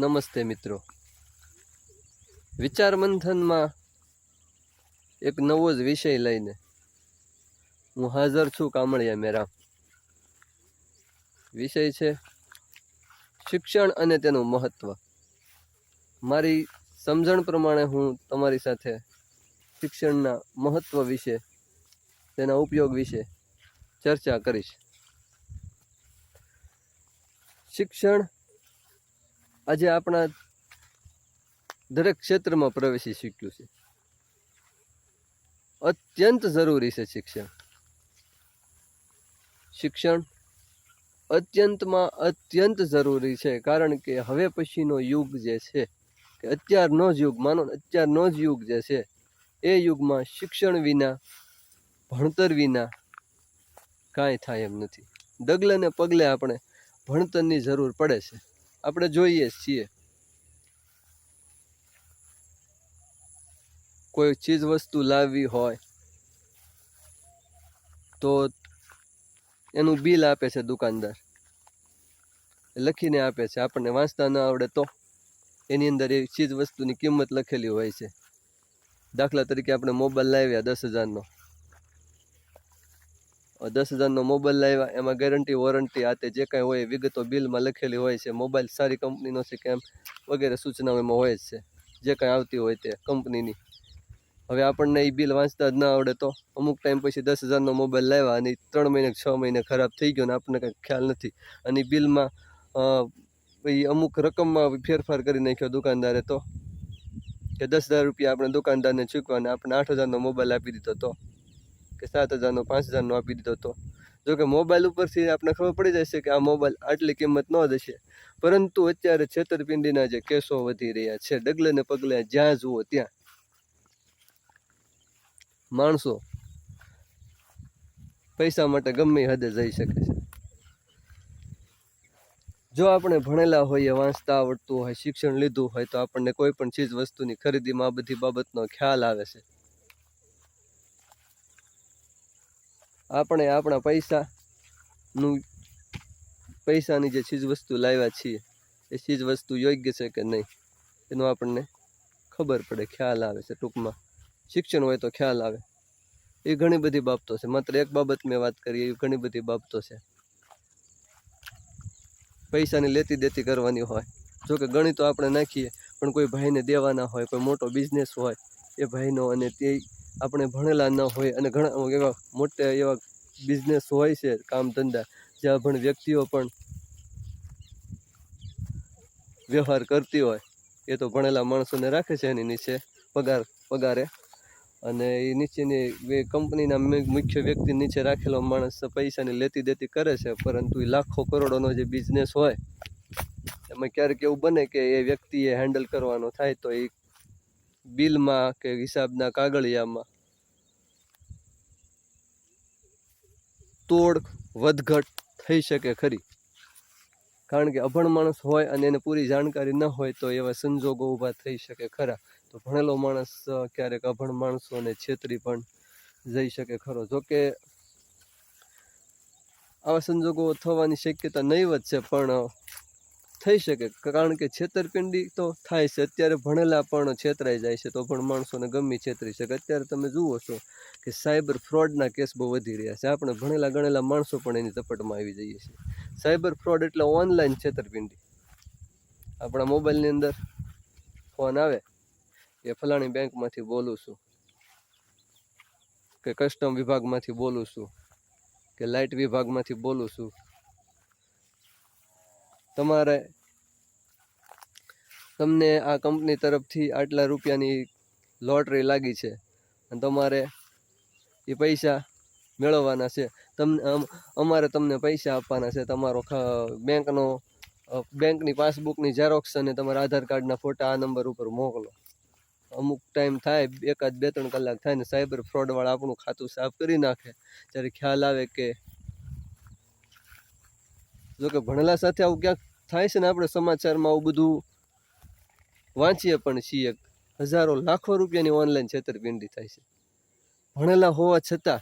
નમસ્તે મિત્રો. વિચાર મંથનમાં એક નવો જ વિષય લઈને હું હાજર છું કામળિયા મેરા. વિષય છે શિક્ષણ અને તેનું મહત્વ. મારી સમજણ પ્રમાણે હું તમારી સાથે શિક્ષણના મહત્વ વિશે, તેના ઉપયોગ વિશે ચર્ચા કરીશ. શિક્ષણ આજે આપણા દરેક ક્ષેત્રમાં પ્રવેશી શક્યું છે. અત્યંત જરૂરી છે શિક્ષણ. શિક્ષણ અત્યંતમાં અત્યંત જરૂરી છે, કારણ કે હવે પછીનો યુગ જે છે, કે અત્યારનો જ યુગ, માનો અત્યારનો જ યુગ જે છે, એ યુગમાં શિક્ષણ વિના, ભણતર વિના કાંઈ થાય એમ નથી. ડગલે ને પગલે આપણે ભણતરની જરૂર પડે છે. આપણે જોઈએ છીએ. કોઈ ચીજ વસ્તુ લાવવી હોય, તો એનું બિલ આપે છે દુકાનદાર. લખીને આપે છે. આપણને વાંચતા ન આવડે તો એની અંદર એ ચીજ વસ્તુની કિંમત લખેલી હોય છે. દાખલા તરીકે આપણે મોબાઈલ લાવ્યા દસ હજારનો. દસ હજારનો મોબાઈલ લાવ્યા. એમાં ગેરંટી વોરંટી આ તે જે કાંઈ હોય વિગતો બિલમાં લખેલી હોય છે. મોબાઈલ સારી કંપનીનો છે કેમ વગેરે સૂચનાઓ એમાં હોય જ છે. જે કાંઈ આવતી હોય તે કંપનીની. હવે આપણને એ બિલ વાંચતા જ ના આવડે તો. અમુક ટાઈમ પછી દસ હજારનો મોબાઈલ લાવ્યા અને ત્રણ મહિને છ મહિને ખરાબ થઈ ગયો ને આપણને કાંઈ ખ્યાલ નથી. અને એ બિલમાં એ અમુક રકમમાં ફેરફાર કરી નાખ્યો દુકાનદારે તો. કે દસ હજાર રૂપિયા આપણે દુકાનદારને ચૂકવાને આપણે આઠ હજારનો મોબાઈલ આપી દીધો તો. કે સાત હજારનો, પાંચ હજારનો આપી દીધો હતો. જોકે મોબાઈલ ઉપરથી આપણે ખબર પડી જશે કે આ મોબાઈલ આટલી કિંમત ન જશે પરંતુ અત્યારે છેતરપિંડીના જે કેસો વધી રહ્યા છે, ડગલે ને પગલે જ્યાં જુઓ ત્યાં. માણસો પૈસા માટે ગમે હદે જઈ શકે છે. જો આપણે ભણેલા હોઈએ, વાંચતા આવડતું હોય, શિક્ષણ લીધું હોય, તો આપણને કોઈ પણ ચીજ, વસ્તુની ખરીદીમાં આ બધી બાબતનો ખ્યાલ આવે છે. આપણે આપણા પૈસાનું, પૈસાની જે ચીજ વસ્તુ લાવ્યા છીએ, એ ચીજ વસ્તુ યોગ્ય છે કે નહીં, એનો આપણને ખબર પડે, ખ્યાલ આવે છે ટૂંકમાં. શિક્ષણ હોય તો ખ્યાલ આવે. એ ઘણી બધી બાબતો છે. માત્ર એક બાબત મેં વાત કરી, એવી ઘણી બધી બાબતો છે. પૈસાની લેતી દેતી કરવાની હોય. જો કે ગણિતો આપણે નાખીએ, પણ કોઈ ભાઈને દેવાના હોય, કોઈ મોટો બિઝનેસ હોય, એ ભાઈનો અને તે આપણે ભણેલા ન હોય અને ઘણા એવા મોટા એવા બિઝનેસ હોય છે કામ ધંધા, જ્યાં પણ વ્યક્તિઓ પણ વ્યવહાર કરતી હોય, એ તો ભણેલા માણસોને રાખે છે એની નીચે પગાર, પગારે. અને એ નીચેની કંપનીના મુખ્ય વ્યક્તિ નીચે રાખેલો માણસ પૈસાની લેતી દેતી કરે છે, પરંતુ એ લાખો કરોડોનો જે બિઝનેસ હોય, એમાં ક્યારેક એવું બને કે એ વ્યક્તિએ હેન્ડલ કરવાનો થાય તો એ બિલમાં કે હિસાબના કાગળિયામાં. તોડ વધઘટ થઈ શકે ખરી. કારણ કે અભણ માણસ હોય અને એને પૂરી જાણકારી ન હોય તો એવા સંજોગો ઊભા થઈ શકે ખરા. તો ભણેલો માણસ ક્યારેક અભણ માણસોને છેતરી પણ જઈ શકે ખરો. જોકે આવા સંજોગો થવાની શક્યતા નહીવત છે, પણ થઈ શકે. કારણ કે છેતરપિંડી તો થાય છે. અત્યારે ભણેલા પણ છેતરાઈ જાય છે. તો પણ માણસોને ગમે છેતરી શકે. અત્યારે તમે જુઓ છો કે સાયબર ફ્રોડના કેસ બહુ વધી રહ્યા છે. આપણે ભણેલા ગણેલા માણસો પણ એની ઝપટમાં આવી જઈએ છીએ. સાયબર ફ્રોડ એટલે ઓનલાઈન છેતરપિંડી. આપણા મોબાઈલની અંદર ફોન આવે. કે ફલાણી બેંકમાંથી બોલું છું. કે કસ્ટમ વિભાગમાંથી બોલું છું. કે લાઇટ વિભાગમાંથી બોલું છું. તમારે તમને આ કંપની તરફથી આટલા રૂપિયાની લોટરી લાગી છે અને તમારે એ પૈસા મેળવવાના છે. તમને અમારે તમને પૈસા આપવાના છે. તમારો બેંકનો બેંકની પાસબુકની ઝેરોક્સ અને તમારા આધાર કાર્ડના ફોટા આ નંબર ઉપર મોકલો. અમુક ટાઈમ થાય, એકાદ બે ત્રણ કલાક થાય ને સાયબર ફ્રોડવાળા આપણું ખાતું સાફ કરી નાખે. ત્યારે ખ્યાલ આવે કે જો કે ભણેલા સાથે આવું ક્યાંક થાય છે ને આપણે સમાચારમાં આવું બધું વાંચીએ પણ છીએ. હજારો, લાખો રૂપિયાની ઓનલાઈન છેતરપિંડી થાય છે. ભણેલા હોવા છતાં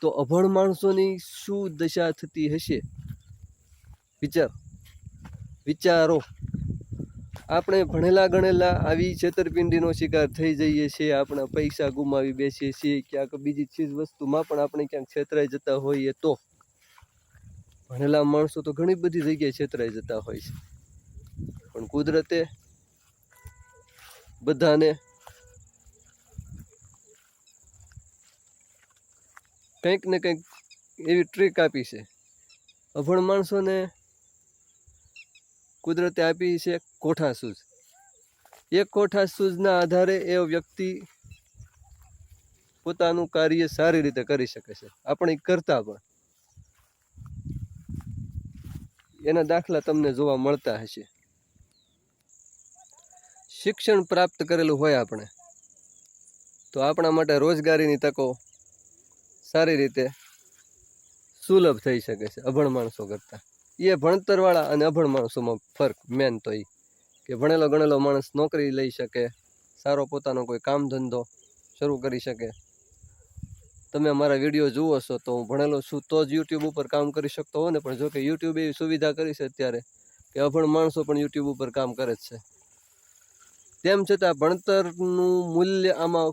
તો અભણ માણસોની શું દશા થતી હશે? વિચાર. વિચારો. આપણે ભણેલા ગણેલા આવી છેતરપિંડીનો શિકાર થઈ જઈએ છીએ, આપણા પૈસા ગુમાવી બેસીએ છીએ, ક્યાંક બીજી ચીજ વસ્તુમાં પણ આપણે ક્યાંક છેતરાઈ જતા હોઈએ તો. ભણેલા માણસો તો ઘણી બધી જગ્યાએ છેતરાઈ જતા હોય છે. પણ કુદરતે બધાને કંઈક ને કંઈક એવી ટ્રીક આપી છે. અભણ માણસોને કુદરતે આપી છે કોઠા સૂઝ. એક કોઠા સૂઝના આધારે એ વ્યક્તિ પોતાનું કાર્ય સારી રીતે કરી શકે છે. આપણે કરતા પણ. એના દાખલા તમને જોવા મળતા હશે. શિક્ષણ પ્રાપ્ત કરેલું હોય આપણે, તો આપણા માટે રોજગારીની તકો સારી રીતે સુલભ થઈ શકે છે, અભણ માણસો કરતાં. એ ભણતરવાળા અને અભણ માણસોમાં ફરક મેન તો એ કે ભણેલો ગણેલો માણસ નોકરી લઈ શકે, સારો પોતાનો કોઈ કામ ધંધો શરૂ કરી શકે તમે મારા વીડિયો જુઓ છો તો હું ભણેલો છું, તો જ યુટ્યુબ ઉપર કામ કરી શકતો હોઉં ને. પણ જો કે યુટ્યુબ એવી સુવિધા કરી છે અત્યારે કે અભણ માણસો પણ યુટ્યુબ ઉપર કામ કરે છે. તેમ છતાં ભણતરનું મૂલ્ય આમાં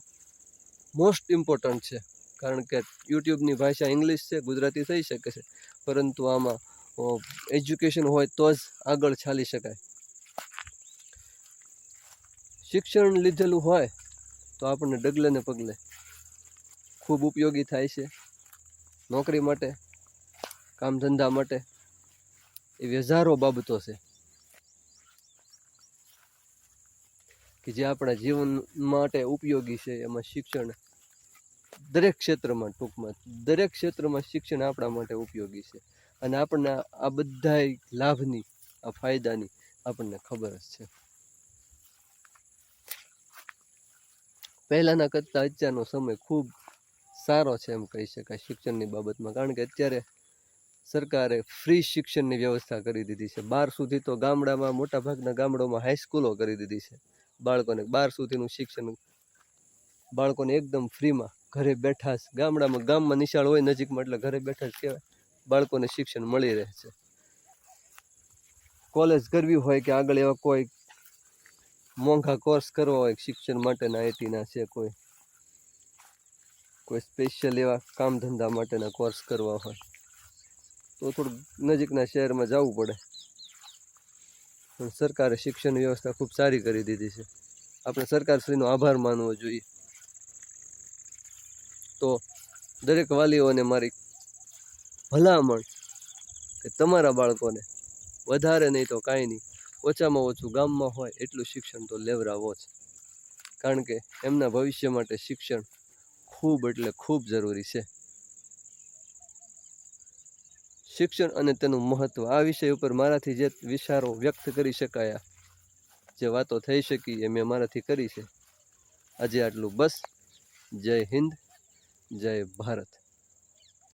મોસ્ટ ઇમ્પોર્ટન્ટ છે. કારણ કે યુટ્યુબની ભાષા ઇંગ્લિશ છે, ગુજરાતી થઈ શકે છે. પરંતુ આમાં એજ્યુકેશન હોય તો જ આગળ ચાલી શકાય. શિક્ષણ લીધેલું હોય તો આપણને ડગલે ને પગલે ખૂબ ઉપયોગી થાય છે નોકરી માટે, કામ ધંધા માટે, એવી હજારો બાબતો છે કે જે આપણા જીવન માટે ઉપયોગી છે. એમાં શિક્ષણ દરેક ક્ષેત્રમાં ટૂંકમાં, દરેક ક્ષેત્રમાં શિક્ષણ આપણા માટે ઉપયોગી છે અને આપણને આ બધા લાભની, આ ફાયદાની આપણને ખબર જ છે. પહેલાંના કરતાં અત્યારનો સમય ખૂબ સારો છે એમ કહી શકાય શિક્ષણની બાબતમાં. કારણ કે અત્યારે સરકારે ફ્રી શિક્ષણની વ્યવસ્થા કરી દીધી છે. બાર સુધી તો ગામડામાં, મોટાભાગના ગામડાઓમાં હાઈસ્કૂલો કરી દીધી છે. બાળકોને બાર સુધીનું શિક્ષણ, બાળકોને એકદમ ફ્રીમાં ઘરે બેઠા જ ગામડામાં, ગામમાં નિશાળ હોય નજીકમાં એટલે ઘરે બેઠા જ કહેવાય, બાળકોને શિક્ષણ મળી રહે છે. કોલેજ કરવી હોય કે આગળ એવા કોઈ મોંઘા કોર્સ કરવા હોય, શિક્ષણ માટેના આઈટીના છે કોઈ. કોઈ સ્પેશિયલ એવા કામ ધંધા માટેના કોર્સ કરવા હોય, તો થોડુંક નજીકના શહેરમાં જવું પડે. પણ સરકારે શિક્ષણ વ્યવસ્થા ખૂબ સારી કરી દીધી છે. આપણે સરકારશ્રીનો આભાર માનવો જોઈએ. તો દરેક વાલીઓને મારી ભલામણ કે તમારા બાળકોને વધારે નહીં તો કાંઈ નહીં, ઓછામાં ઓછું ગામમાં હોય એટલું શિક્ષણ તો લેવરાવો છે કારણ કે એમના ભવિષ્ય માટે શિક્ષણ ખૂબ એટલે ખૂબ જરૂરી છે. શિક્ષણ અને તેનું મહત્ત્વ આ વિષય ઉપર મારાથી જે વિચારો વ્યક્ત કરી શકાયા, જે વાતો થઈ શકી એ મેં મારાથી કરી છે. આજે આટલું. બસ. જય હિન્દ. જય ભારત.